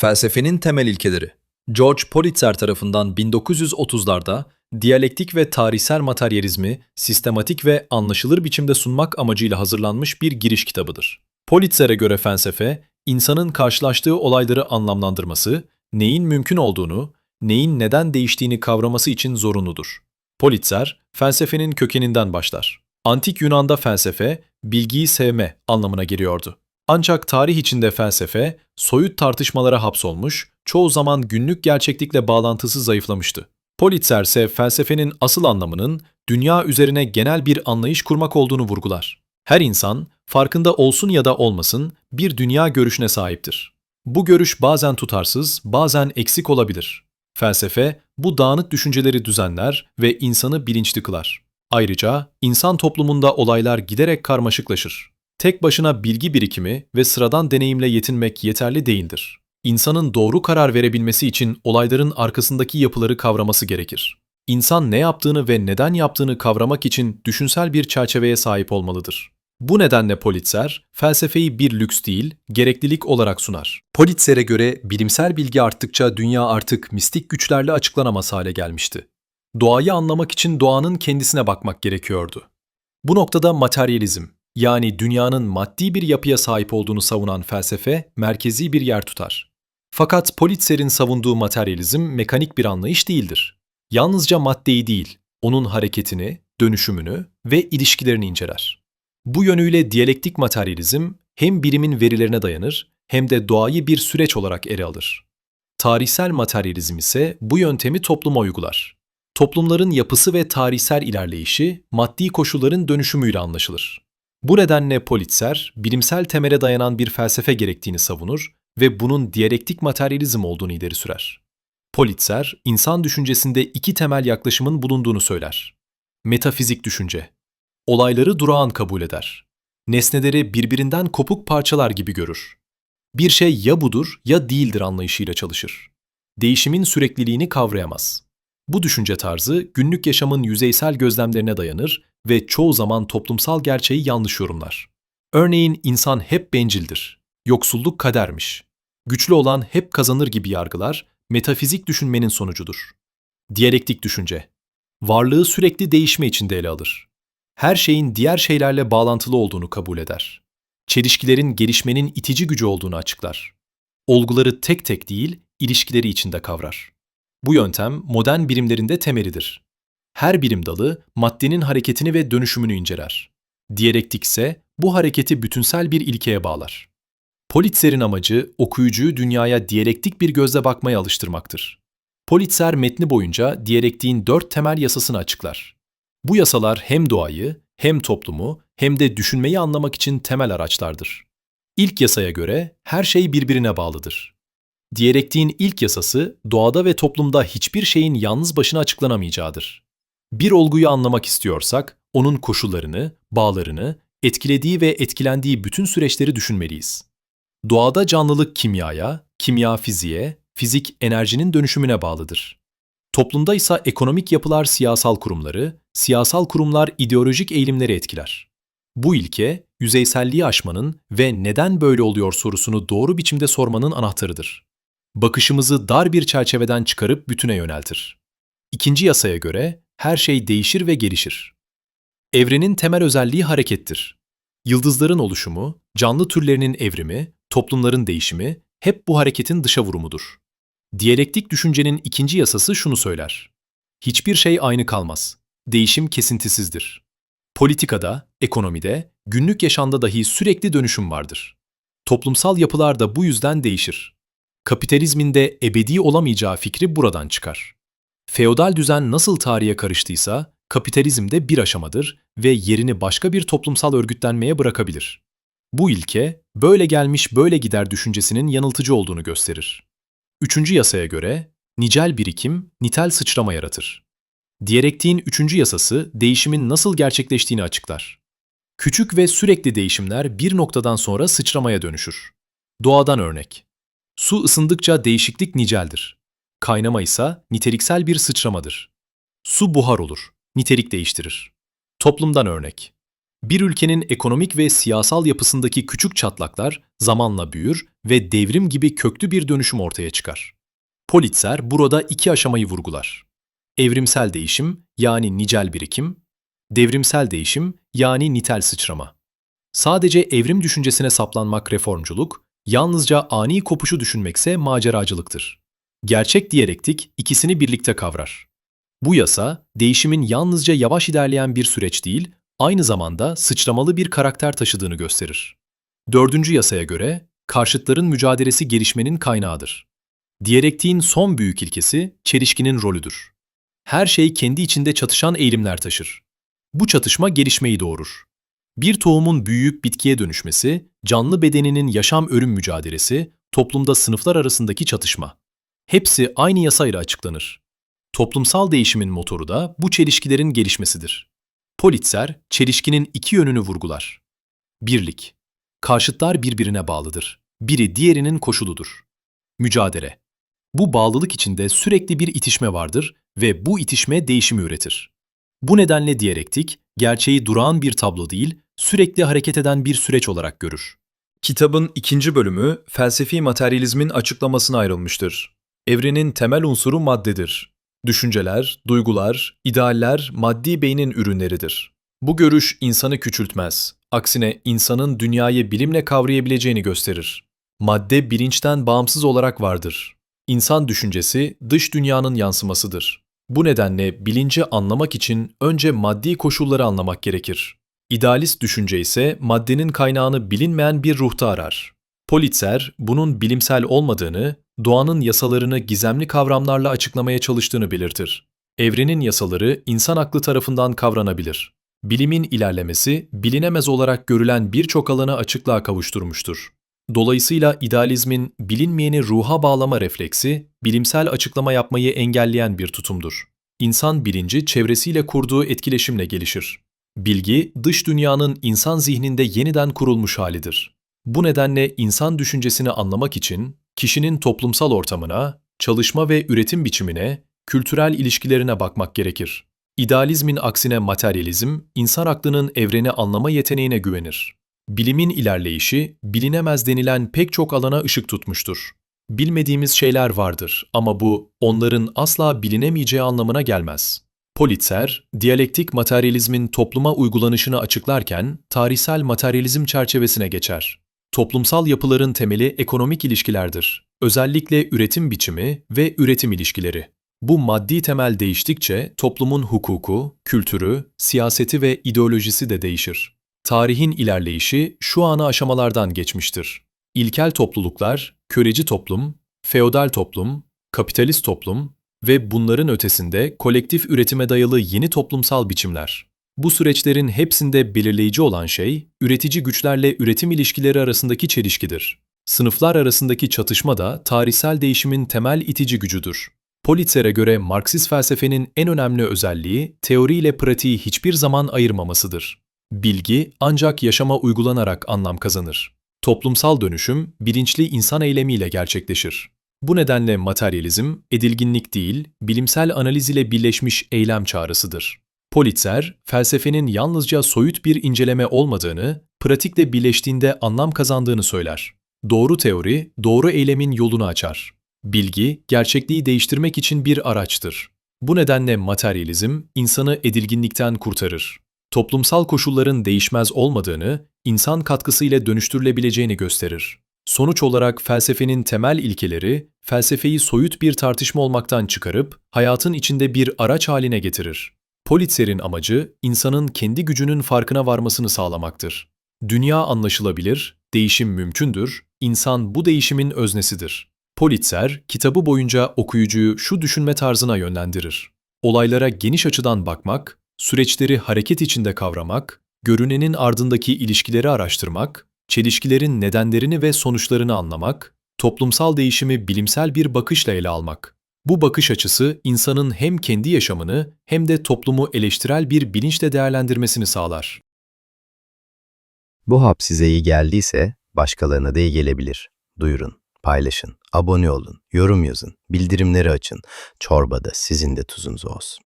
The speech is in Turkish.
Felsefenin temel ilkeleri. George Politzer tarafından 1930'larda diyalektik ve tarihsel materyalizmi sistematik ve anlaşılır biçimde sunmak amacıyla hazırlanmış bir giriş kitabıdır. Politzer'e göre felsefe, insanın karşılaştığı olayları anlamlandırması, neyin mümkün olduğunu, neyin neden değiştiğini kavraması için zorunludur. Politzer, felsefenin kökeninden başlar. Antik Yunan'da felsefe, bilgiyi sevme anlamına geliyordu. Ancak tarih içinde felsefe, soyut tartışmalara hapsolmuş, çoğu zaman günlük gerçeklikle bağlantısı zayıflamıştı. Politzer ise felsefenin asıl anlamının dünya üzerine genel bir anlayış kurmak olduğunu vurgular. Her insan, farkında olsun ya da olmasın, bir dünya görüşüne sahiptir. Bu görüş bazen tutarsız, bazen eksik olabilir. Felsefe, bu dağınık düşünceleri düzenler ve insanı bilinçli kılar. Ayrıca insan toplumunda olaylar giderek karmaşıklaşır. Tek başına bilgi birikimi ve sıradan deneyimle yetinmek yeterli değildir. İnsanın doğru karar verebilmesi için olayların arkasındaki yapıları kavraması gerekir. İnsan ne yaptığını ve neden yaptığını kavramak için düşünsel bir çerçeveye sahip olmalıdır. Bu nedenle Politzer, felsefeyi bir lüks değil, gereklilik olarak sunar. Politzer'e göre bilimsel bilgi arttıkça dünya artık mistik güçlerle açıklanamaz hale gelmişti. Doğayı anlamak için doğanın kendisine bakmak gerekiyordu. Bu noktada materyalizm, yani dünyanın maddi bir yapıya sahip olduğunu savunan felsefe merkezi bir yer tutar. Fakat Politzer'in savunduğu materyalizm mekanik bir anlayış değildir. Yalnızca maddeyi değil, onun hareketini, dönüşümünü ve ilişkilerini inceler. Bu yönüyle diyalektik materyalizm hem bilimin verilerine dayanır hem de doğayı bir süreç olarak ele alır. Tarihsel materyalizm ise bu yöntemi topluma uygular. Toplumların yapısı ve tarihsel ilerleyişi maddi koşulların dönüşümüyle anlaşılır. Bu nedenle Politzer, bilimsel temele dayanan bir felsefe gerektiğini savunur ve bunun diyalektik materyalizm olduğunu ileri sürer. Politzer, insan düşüncesinde iki temel yaklaşımın bulunduğunu söyler. Metafizik düşünce. Olayları durağan kabul eder. Nesneleri birbirinden kopuk parçalar gibi görür. Bir şey ya budur ya değildir anlayışıyla çalışır. Değişimin sürekliliğini kavrayamaz. Bu düşünce tarzı günlük yaşamın yüzeysel gözlemlerine dayanır ve çoğu zaman toplumsal gerçeği yanlış yorumlar. Örneğin insan hep bencildir, yoksulluk kadermiş, güçlü olan hep kazanır gibi yargılar, metafizik düşünmenin sonucudur. Diyalektik düşünce, varlığı sürekli değişme içinde ele alır. Her şeyin diğer şeylerle bağlantılı olduğunu kabul eder. Çelişkilerin gelişmenin itici gücü olduğunu açıklar. Olguları tek tek değil, ilişkileri içinde kavrar. Bu yöntem modern bilimlerinde temelidir. Her bilim dalı maddenin hareketini ve dönüşümünü inceler. Diyalektik ise bu hareketi bütünsel bir ilkeye bağlar. Politzer'in amacı okuyucuyu dünyaya diyalektik bir gözle bakmaya alıştırmaktır. Politzer metni boyunca diyalektiğin dört temel yasasını açıklar. Bu yasalar hem doğayı, hem toplumu, hem de düşünmeyi anlamak için temel araçlardır. İlk yasaya göre her şey birbirine bağlıdır. Diyalektiğin ilk yasası doğada ve toplumda hiçbir şeyin yalnız başına açıklanamayacağıdır. Bir olguyu anlamak istiyorsak, onun koşullarını, bağlarını, etkilediği ve etkilendiği bütün süreçleri düşünmeliyiz. Doğada canlılık kimyaya, kimya fiziğe, fizik enerjinin dönüşümüne bağlıdır. Toplumda ise ekonomik yapılar siyasal kurumları, siyasal kurumlar ideolojik eğilimleri etkiler. Bu ilke, yüzeyselliği aşmanın ve neden böyle oluyor sorusunu doğru biçimde sormanın anahtarıdır. Bakışımızı dar bir çerçeveden çıkarıp bütüne yöneltir. İkinci yasaya göre her şey değişir ve gelişir. Evrenin temel özelliği harekettir. Yıldızların oluşumu, canlı türlerinin evrimi, toplumların değişimi hep bu hareketin dışa vurumudur. Diyalektik düşüncenin ikinci yasası şunu söyler. Hiçbir şey aynı kalmaz. Değişim kesintisizdir. Politikada, ekonomide, günlük yaşamda dahi sürekli dönüşüm vardır. Toplumsal yapılar da bu yüzden değişir. Kapitalizmin de ebedi olamayacağı fikri buradan çıkar. Feodal düzen nasıl tarihe karıştıysa, kapitalizm de bir aşamadır ve yerini başka bir toplumsal örgütlenmeye bırakabilir. Bu ilke, böyle gelmiş böyle gider düşüncesinin yanıltıcı olduğunu gösterir. Üçüncü yasaya göre, nicel birikim, nitel sıçrama yaratır. Diyalektiğin üçüncü yasası, değişimin nasıl gerçekleştiğini açıklar. Küçük ve sürekli değişimler bir noktadan sonra sıçramaya dönüşür. Doğadan örnek. Su ısındıkça değişiklik niceldir. Kaynama ise niteliksel bir sıçramadır. Su buhar olur, nitelik değiştirir. Toplumdan örnek. Bir ülkenin ekonomik ve siyasal yapısındaki küçük çatlaklar zamanla büyür ve devrim gibi köklü bir dönüşüm ortaya çıkar. Pulitzer burada iki aşamayı vurgular. Evrimsel değişim yani nicel birikim, devrimsel değişim yani nitel sıçrama. Sadece evrim düşüncesine saplanmak reformculuk, yalnızca ani kopuşu düşünmekse maceracılıktır. Gerçek diyalektik ikisini birlikte kavrar. Bu yasa, değişimin yalnızca yavaş ilerleyen bir süreç değil, aynı zamanda sıçramalı bir karakter taşıdığını gösterir. Dördüncü yasaya göre, karşıtların mücadelesi gelişmenin kaynağıdır. Diyalektiğin son büyük ilkesi, çelişkinin rolüdür. Her şey kendi içinde çatışan eğilimler taşır. Bu çatışma gelişmeyi doğurur. Bir tohumun büyüyüp bitkiye dönüşmesi, canlı bedeninin yaşam-ölüm mücadelesi, toplumda sınıflar arasındaki çatışma. Hepsi aynı yasayla açıklanır. Toplumsal değişimin motoru da bu çelişkilerin gelişmesidir. Pulitzer, çelişkinin iki yönünü vurgular. Birlik. Karşıtlar birbirine bağlıdır. Biri diğerinin koşuludur. Mücadele. Bu bağlılık içinde sürekli bir itişme vardır ve bu itişme değişimi üretir. Bu nedenle diyalektik, gerçeği durağan bir tablo değil, sürekli hareket eden bir süreç olarak görür. Kitabın ikinci bölümü felsefi materyalizmin açıklamasına ayrılmıştır. Evrenin temel unsuru maddedir. Düşünceler, duygular, idealler maddi beynin ürünleridir. Bu görüş insanı küçültmez. Aksine insanın dünyayı bilimle kavrayabileceğini gösterir. Madde bilinçten bağımsız olarak vardır. İnsan düşüncesi dış dünyanın yansımasıdır. Bu nedenle bilinci anlamak için önce maddi koşulları anlamak gerekir. İdealist düşünce ise maddenin kaynağını bilinmeyen bir ruhta arar. Pulitzer bunun bilimsel olmadığını, doğanın yasalarını gizemli kavramlarla açıklamaya çalıştığını belirtir. Evrenin yasaları insan aklı tarafından kavranabilir. Bilimin ilerlemesi bilinemez olarak görülen birçok alanı açıklığa kavuşturmuştur. Dolayısıyla idealizmin bilinmeyeni ruha bağlama refleksi, bilimsel açıklama yapmayı engelleyen bir tutumdur. İnsan bilinci çevresiyle kurduğu etkileşimle gelişir. Bilgi, dış dünyanın insan zihninde yeniden kurulmuş halidir. Bu nedenle insan düşüncesini anlamak için kişinin toplumsal ortamına, çalışma ve üretim biçimine, kültürel ilişkilerine bakmak gerekir. İdealizmin aksine materyalizm, insan aklının evreni anlama yeteneğine güvenir. Bilimin ilerleyişi, bilinemez denilen pek çok alana ışık tutmuştur. Bilmediğimiz şeyler vardır ama bu, onların asla bilinemeyeceği anlamına gelmez. Pulitzer, diyalektik materyalizmin topluma uygulanışını açıklarken tarihsel materyalizm çerçevesine geçer. Toplumsal yapıların temeli ekonomik ilişkilerdir. Özellikle üretim biçimi ve üretim ilişkileri. Bu maddi temel değiştikçe toplumun hukuku, kültürü, siyaseti ve ideolojisi de değişir. Tarihin ilerleyişi şu ana aşamalardan geçmiştir. İlkel topluluklar, köleci toplum, feodal toplum, kapitalist toplum ve bunların ötesinde kolektif üretime dayalı yeni toplumsal biçimler. Bu süreçlerin hepsinde belirleyici olan şey, üretici güçlerle üretim ilişkileri arasındaki çelişkidir. Sınıflar arasındaki çatışma da tarihsel değişimin temel itici gücüdür. Pulitzer'e göre Marksist felsefenin en önemli özelliği, teori ile pratiği hiçbir zaman ayırmamasıdır. Bilgi ancak yaşama uygulanarak anlam kazanır. Toplumsal dönüşüm, bilinçli insan eylemiyle gerçekleşir. Bu nedenle materyalizm, edilginlik değil, bilimsel analiz ile birleşmiş eylem çağrısıdır. Pulitzer, felsefenin yalnızca soyut bir inceleme olmadığını, pratikle birleştiğinde anlam kazandığını söyler. Doğru teori, doğru eylemin yolunu açar. Bilgi, gerçekliği değiştirmek için bir araçtır. Bu nedenle materyalizm, insanı edilginlikten kurtarır. Toplumsal koşulların değişmez olmadığını, insan katkısıyla dönüştürülebileceğini gösterir. Sonuç olarak felsefenin temel ilkeleri, felsefeyi soyut bir tartışma olmaktan çıkarıp, hayatın içinde bir araç haline getirir. Pulitzer'in amacı, insanın kendi gücünün farkına varmasını sağlamaktır. Dünya anlaşılabilir, değişim mümkündür, insan bu değişimin öznesidir. Pulitzer, kitabı boyunca okuyucuyu şu düşünme tarzına yönlendirir. Olaylara geniş açıdan bakmak, süreçleri hareket içinde kavramak, görünenin ardındaki ilişkileri araştırmak, çelişkilerin nedenlerini ve sonuçlarını anlamak, toplumsal değişimi bilimsel bir bakışla ele almak. Bu bakış açısı insanın hem kendi yaşamını hem de toplumu eleştirel bir bilinçle değerlendirmesini sağlar. Bu hap size iyi geldiyse başkalarına da iyi gelebilir. Duyurun, paylaşın, abone olun, yorum yazın, bildirimleri açın. Çorbada sizin de tuzunuz olsun.